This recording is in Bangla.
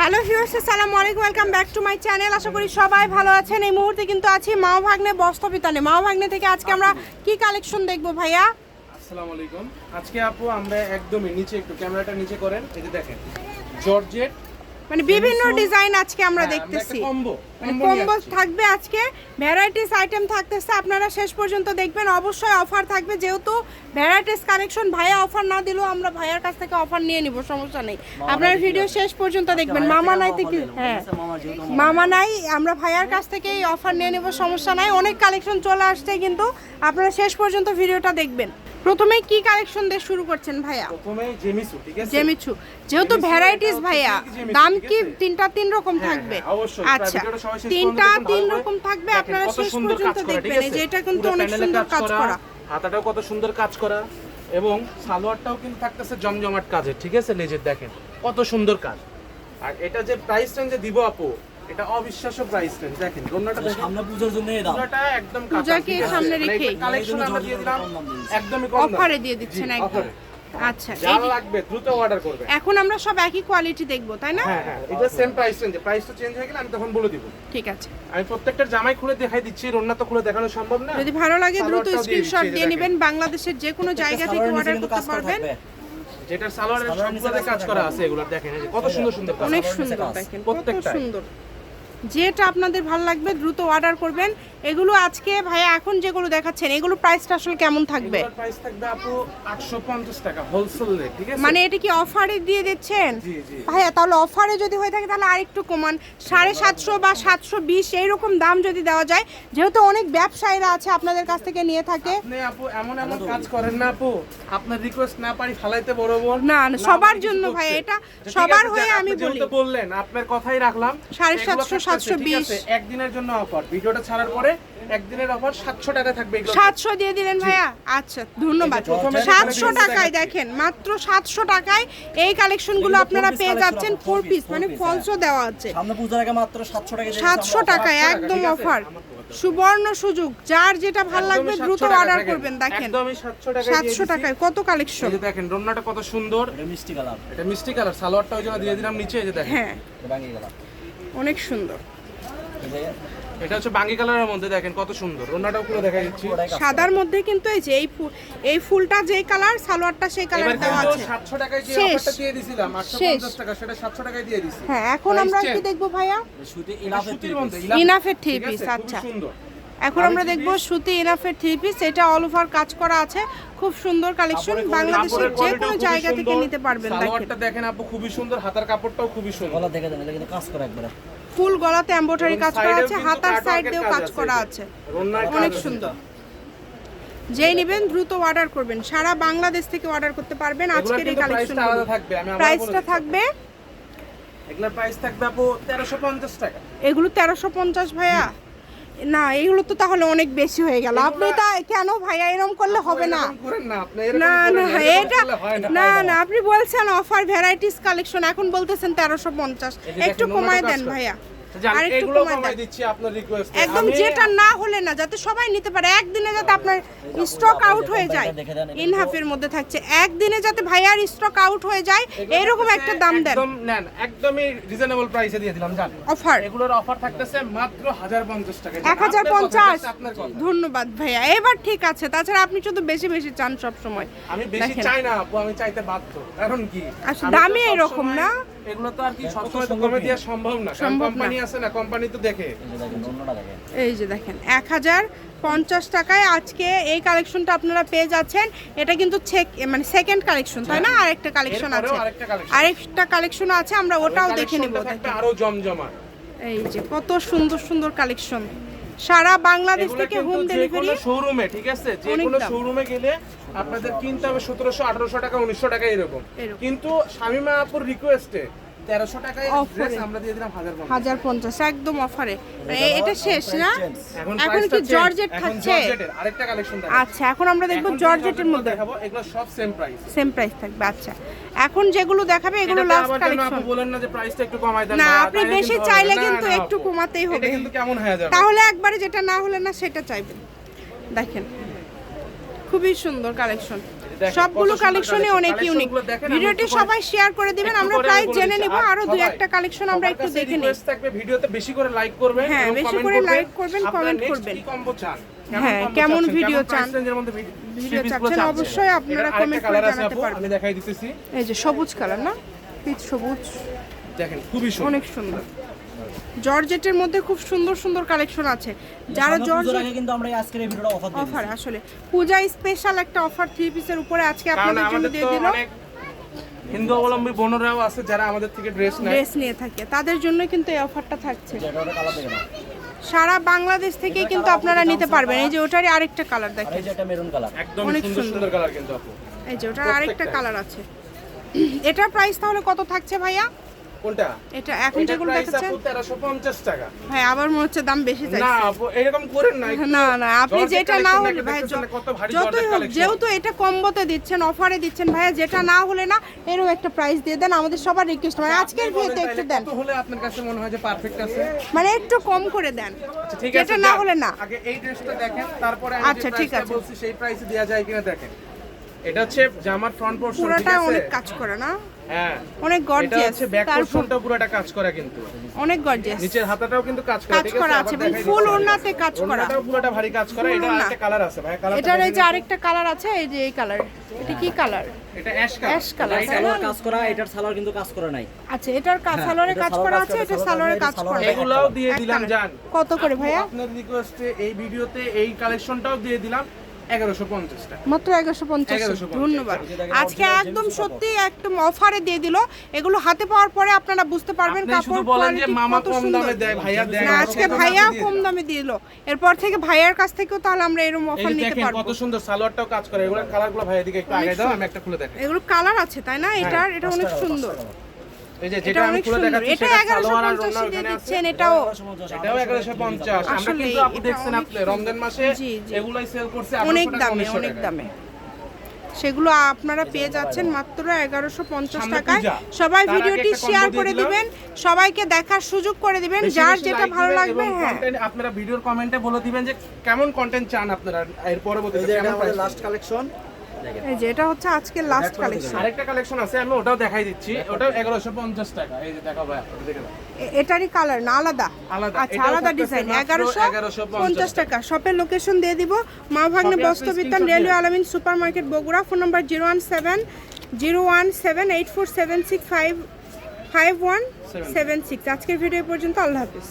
হ্যালো ভিউয়ার্স সালাম আলাইকুম, welcome back to my channel. আশা করি সবাই ভালো আছেন। এই মুহূর্তে কিন্তু আছি মাও ভাগ্নে বস্তবিতানে মাও ভাগ্নে থেকে আজকে আমরা কি কালেকশন দেখব ভাইয়া? আসসালামু আলাইকুম। আজকে আপু আমরা একদমই নিচে একটু, ক্যামেরাটা নিচে করেন। এই যে দেখেন, জর্জেট মানে বিভিন্ন ডিজাইন আজকে আমরা হ্যাঁ, দেখতেছি। কম্বো মানে কম্বো থাকবে আজকে ভ্যারাইটিস আইটেম থাকতেছে আপনারা শেষ পর্যন্ত দেখবেন অবশ্যই অফার থাকবে যেহেতু ভ্যারাইটিস কালেকশন ভাইয়া অফার না দিলেও আমরা ভাইয়ার কাছ থেকে অফার নিয়ে নিব সমস্যা নেই। আপনারা ভিডিও শেষ পর্যন্ত দেখবেন মামা নাই থেকে হ্যাঁ। মামা নাই। আমরা ভাইয়ার কাছ থেকে এই অফার নিয়ে নেব সমস্যা নাই। অনেক কালেকশন চলে আসছে কিন্তু আপনারা শেষ পর্যন্ত ভিডিওটা দেখবেন। প্রথমে কি কালেকশন দিয়ে শুরু করছেন ভাইয়া? প্রথমে জেমিসু ঠিক আছে? জেমিচু যেহেতু ভ্যারাইটিস ভাইয়া দাম কি তিনটা তিন রকম হ্যাঁ, থাকবে? হ্যাঁ। আচ্ছা তিনটা তিন রকম থাকবে আপনারা শেষ সুন্দর পর্যন্ত কাজ দেখবেন। এই যে এটা কিন্তু অনেক সুন্দর কাজ করা হাতাটাও কত সুন্দর কাজ করা এবং সালোয়ারটাও কিন্তু থাকতেছে জমজমাট কাজের ঠিক আছে? লেজের দেখেন কত সুন্দর কাজ। আর এটা যে প্রাইস রেঞ্জে দিব আপু এটা অবিশ্বাস্য প্রাইস রেঞ্জ দেখেন সামনে পুজোর জন্য এই দাম। পুরোটা একদম পূজাকে সামনে রেখেই। কালেকশন আমরা দিয়ে দিলাম একদমই কম অফারে দিয়ে দিচ্ছেন একদম। আচ্ছা যা লাগবে দ্রুত অর্ডার করবে এখন আমরা সব একই কোয়ালিটি দেখব তাই না? হ্যাঁ হ্যাঁ এটা সেম প্রাইস রেঞ্জ প্রাইসটা চেঞ্জ হয়ে গেলে আমি তখন বলে দিব। ঠিক আছে। আমি প্রত্যেকটার জামাই খুলে দেখাই দিচ্ছি রন্না তো খুলে দেখানো সম্ভব না। যদি ভালো লাগে দ্রুত স্ক্রিনশট দিয়ে নেবেন। বাংলাদেশের যে কোনো জায়গা থেকে অর্ডার করতে কাজ করা পারবেন। যেটা সালোয়ারের সবগুলোতে কাজ করা আছে এগুলো দেখেন কত সুন্দর সুন্দর অনেক সুন্দর। দেখেন কত প্রত্যেকটাই। সুন্দর। যেটা আপনাদের ভালো লাগবে দ্রুত অর্ডার করবেন। এগুলো আজকে ভাইয়া এখন যেগুলো দেখাচ্ছেন এগুলো প্রাইসটা আসলে কেমন থাকবে? প্রাইস থাকবে আপু 850 টাকা হোলসেল রেট ঠিক আছে? মানে এটা কি অফারে দিয়ে দিচ্ছেন? জি জি। ভাইয়া তাহলে অফারে যদি হয়ে থাকে তাহলে আরেকটু কমান। সাড়ে সাতশো বা সাতশো বিশ এইরকম দাম যদি দেওয়া যায় যেহেতু অনেক ব্যবসায়ীরা আছে আপনাদের কাছ থেকে নিয়ে থাকে। আপনি আপু এমন এমন কাজ করেন না আপু। আপনার রিকোয়েস্ট না পারি ফালাইতে বড় বোন না, সবার জন্য করতে। ভাই, এটা সবার হয়ে আমি বলি। বললেন আপনার কথাই রাখলাম। সাড়ে এগুলো সাতশো, সাতশো বিশ। একদিনের জন্য অফার ভিডিওটা ছাড়ার পরে একদিনের অফার 700 টাকা থাকবে সাতশো দিয়ে দিলেন ভাইয়া? আচ্ছা ধন্যবাদ। সাতশো টাকায় দেখেন মাত্র সাতশো টাকায় এই কালেকশনগুলো আপনারা পেয়ে যাচ্ছেন ফোর পিস মানে ফলসও দেওয়া আছে। সামনে পূজার আগে মাত্র 700 টাকা দিয়ে সাতশো টাকায় একদম অফার সুবর্ণ সুযোগ যার যেটা ভালো লাগবে দ্রুত অর্ডার করবেন দেখেন। একদমই 700 টাকায় দিয়ে সাতশো টাকায় কত কালেকশন দেখেন রন্নাটা কত সুন্দর। মিষ্টি কালার এটা মিষ্টি কালার সালোয়ারটা ওই জন্য দিয়ে দিলাম নিচে এই যে দেখেন। হ্যাঁ। অনেক সুন্দর। এটা হচ্ছে বাঙ্গি কালারের মধ্যে দেখেন কত সুন্দর। ওনাটাও পুরো দেখা যাচ্ছে সাদার মধ্যে কিন্তু এই যে এই ফুল এই ফুলটা যেই কালার সালোয়ারটা সেই কালার দেওয়া আছে। 700 টাকায় যে অফারটা দিয়ে দিছিলাম 850 টাকা সেটা 700 টাকায় দিয়ে দিছি। হ্যাঁ এখন আমরা কি দেখব ভাইয়া। সুতি ইনাফের থ্রি পিস আচ্ছা আচ্ছা। সুন্দর। এখন আমরা দেখব সুতি ইনাফের থ্রি পিস এটা অল ওভার কাজ করা আছে। খুব সুন্দর কালেকশন বাংলাদেশের যে কোনো জায়গা থেকে নিতে পারবেন দেখেন। সালোয়ারটা দেখেন আপু খুবই সুন্দর হাতার কাপড়টাও খুবই সুন্দর। গলা দেখে দেন এটা কিন্তু কাজ করা একবারে। ফুল গলাতে এমব্রয়ডারি কাজ করা আছে হাতার সাইড দিয়েও কাজ করা আছে। অনেক সুন্দর। যেই নেবেন দ্রুত অর্ডার করবেন সারা বাংলাদেশ থেকে অর্ডার করতে পারবেন আজকের এই কালেকশন প্রাইসটা থাকবে প্রাইসটা থাকবে? এগুলোর প্রাইস থাকবে আপু 1350 টাকা। এগুলো তেরোশো পঞ্চাশ ভাইয়া? না এগুলো তো তাহলে অনেক বেশি হয়ে গেল। আপনি তা কেন ভাইয়া এরকম করলে হবে না না না এটা না না আপনি বলছেন অফার ভ্যারাইটিস কালেকশন এখন বলতেছেন তেরোশো পঞ্চাশ। একটু কমায় দেন ভাইয়া। করে। জান, আর একটু এগুলো কমাই দিচ্ছি আপনার রিকোয়েস্ট একদম যেটা না হলে না যাতে সবাই নিতে পারে একদিনে যাতে আপনার স্টক আউট হয়ে যায়। মধ্যে থাকছে। একদিনে যাতে ভাইয়ার স্টক আউট হয়ে যায় এরকম একটা দাম দেন। একদম নেন একদমই রিজনেবল প্রাইসে দিয়ে দিলাম জান অফার এগুলোর অফার থাকতেছে মাত্র 1050 টাকা। এক হাজার পঞ্চাশ। আপনার কথা। ধন্যবাদ ভাইয়া। এবার ঠিক আছে তাছাড়া আপনি শুধু বেশি বেশি চান সব সময় আমি বেশি চাই না আপু আমি চাইতে বাধ্য। কারণ কি? আচ্ছা, দামই এরকম না? এগুলো তো আর কি সবসময় দেওয়া সম্ভব না। কোম্পানি আছে না কোম্পানি তো দেখে। এই যে দেখেন এক হাজার পঞ্চাশ টাকায় আজকে এই কালেকশনটা আপনারা পেয়ে যাচ্ছেন। এটা কিন্তু মানে সেকেন্ড কালেকশন তাই না? আরেকটা কালেকশন আছে। আরেকটা কালেকশন আছে আমরা ওটাও দেখে নেব আরও জমজমা এই যে কত সুন্দর সুন্দর কালেকশন সারা বাংলাদেশ থেকে হোম ডেলিভারি শোরুমে ঠিক আছে যে কোনো। শোরুমে গেলে আপনাদের কিনতে হবে সতেরোশো আঠারোশো টাকা উনিশশো টাকা এরকম এরকম। কিন্তু শামিমা আপুর রিকোয়েস্টে তেরোশো টাকায় ড্রেস আমরা দিয়ে দিলাম হাজার পঞ্চাশ। একদম অফারে এটা শেষ না? এখন কি জর্জেট থাকছে? জর্জেটের আরেকটা কালেকশন আচ্ছা এখন আমরা দেখব জর্জেটের মধ্যে। দেখাবো এগুলো সব সেম প্রাইস সেম প্রাইস থাকবে আচ্ছা। এখন যেগুলো দেখাবে এগুলো লাস্ট কালেকশন বলেন না যে প্রাইসটা একটু কমাই দেন না আপনি বেশি চাইলে কিন্তু একটু। কমাতেই এটা হবে। কিন্তু কেমন হয়ে যাবে? তাহলে একবারে যেটা না হলে না সেটা চাইবেন। দেখেন খুবই সুন্দর কালেকশন সবগুলো কালেকশনই অনেক ইউনিক ভিডিওটি সবাই শেয়ার করে দিবেন আমরা বলে জেনে। নিব আরও দুই একটা কালেকশন আমরা একটু দেখে নিই থাকবে ভিডিওতে বেশি করে লাইক করবেন হ্যাঁ, বেশি করে like করবেন, next করবেন। চান হ্যাঁ, কেমন ভিডিও চান? ভিডিও চাচ্ছেন? অবশ্যই আপনারা comment করে জানাতে পারবেন। আমি দেখাই দিতেছি এই যে সবুজ কালার না পিচ সবুজ দেখেন খুবই সুন্দর অনেক সুন্দর জর্জেটের মধ্যে খুব সুন্দর সুন্দর কালেকশন আছে। যারা জর্জেট কিন্তু আমরা আজকের এই ভিডিওটা অফার অফার আসলে। পূজা স্পেশাল একটা অফার থ্রি পিসের উপরে আজকে আপনাদের জন্য দিয়ে দিল। হিন্দু অবলম্বী বোনরাও আছে যারা আমাদের থেকে ড্রেস নেয়। ড্রেস নিয়ে থাকে। তাদের জন্য কিন্তু এই অফারটা থাকছে। সারা বাংলাদেশ থেকেই কিন্তু আপনারা নিতে পারবেন। এই যে ওটারই আরেকটা কালার দেখেন এই যে এটা মেরুন কালার একদম অনেক সুন্দর সুন্দর। সুন্দর কালার কিন্তু আপু। এই যে ওটার আরেকটা কালার আছে। এটার প্রাইস তাহলে কত থাকছে ভাইয়া? কোনটা? এটা এখন যেগুলো দেখাচ্ছেন 1350 টাকা। ভাই আবার মনে হচ্ছে দাম বেশি না চাইছে। আপু এরকম করেন না না না আপনি যেটা না হলে ভাই collection। যেহেতু এটা কম্বোতে দিচ্ছেন অফারে দিচ্ছেন ভাইয়া যেটা না হলে না এরকম একটা প্রাইস দিয়ে দেন আমাদের সবার রিকোয়েস্ট মানে আজকের ভিডিওতে একটু দেন। হলে আপনার কাছে মনে হয় যে পারফেক্ট আছে? মানে একটু কম করে দেন। ঠিক আছে যেটা না হলে না। আগে এই ড্রেসটা দেখেন তারপরে আচ্ছা, ঠিক আছে। বলছি সেই প্রাইসে দেওয়া যায় কিনা দেখেন। এটা হচ্ছে জামার ফ্রন্ট পোরশন পুরোটা অনেক কাজ করে না? হ্যাঁ। অনেক এটা হচ্ছে ব্যাক পোরশনটা পুরোটা কাজ করা কিন্তু। অনেক গর্জিয়াস নিচের হাতাটাও কিন্তু কাজ করা কাজ করা আছে এবং ফুল ওড়নাতে কাজ করা। ওড়নাটাও পুরোটা ভারী কাজ করা এটা। কালার আছে ভাই কালার এটার এই যে আরেকটা কালার আছে এই যে এই কালার এটা কি কালার এটা ash colour ash colour salwar কাজ করা এটার সালোয়ার কিন্তু কাজ করে নাই। আচ্ছা এটার কাজ হ্যাঁ, সালোয়ারে কাজ করা আছে এটা সালোয়ারে কাজ সালোয়ার করা এগুলাও দিয়ে দিলাম। জান। কত করে ভাইয়া? আপনার রিকোয়েস্টে এই ভিডিওতে এই কালেকশনটাও দিয়ে দিলাম। এগারোশো পঞ্চাশ টাকা মাত্র এগারোশো পঞ্চাশ। 1150 ধন্যবাদ। আজকে একদম সত্যি একদম অফারে দিয়ে দিল। এগুলো হাতে পাওয়ার পরে আপনারা বুঝতে পারবেন কাপড় কোয়ালিটি মামা কত কম সুন্দর। দামে ভাইয়া দেয় না না, আজকে দামে ভাইয়া দিয়ে কম। দামে দিল। এরপর থেকে ভাইয়ার কাছ থেকেও তাহলে আমরা এরকম অফার নিতে পারব। কত সুন্দর সালোয়ারটাও কাজ করে। এগুলো কালারগুলো ভাইয়া দিকে একটু আগে দাও আমি একটা খুলে দেখাই। এগুলো কালার আছে তাই না? এটার এটা অনেক সুন্দর। এই যে যেটা আমি খুলে দেখাচ্ছি সেটা সালোয়ার আর ওড়না ওখানে আছে। এটাও এটাও এগারোশো পঞ্চাশ আমরা কিন্তু আপনি দেখছেন আপনি রমজান মাসে জি, জি। এগুলাই সেল করছে অনেক দামে অনেক দামে। সেগুলো আপনারা পেয়ে যাচ্ছেন মাত্র এগারোশো পঞ্চাশ টাকায়। সবাই ভিডিওটি শেয়ার করে দিবেন সবাইকে দেখার সুযোগ করে দিবেন যার যেটা ভালো লাগবে হ্যাঁ। আপনারা ভিডিওর কমেন্টে বলে দিবেন যে কেমন কন্টেন্ট চান আপনারা এর পরবর্তীতে লাস্ট কালেকশন এই যে এটা হচ্ছে আজকের লাস্ট কালেকশন আরেকটা কালেকশন আছে আমি ওটাও দেখাই দিচ্ছি। ওটাও এগারোশো পঞ্চাশ টাকা। এই যে দেখো ভাই দেখে এটারই কালার না আলাদা? আলাদা। আচ্ছা আলাদা ডিজাইন 1150 টাকা। শপের লোকেশন দিয়ে দিব। Ma Bhagne Bastrabitan railway Alamin super market Bogura phone number zero one seven zero one seven eight four seven six five five one seven six আজকের ভিডিও পর্যন্ত। আল্লাহ হাফিজ।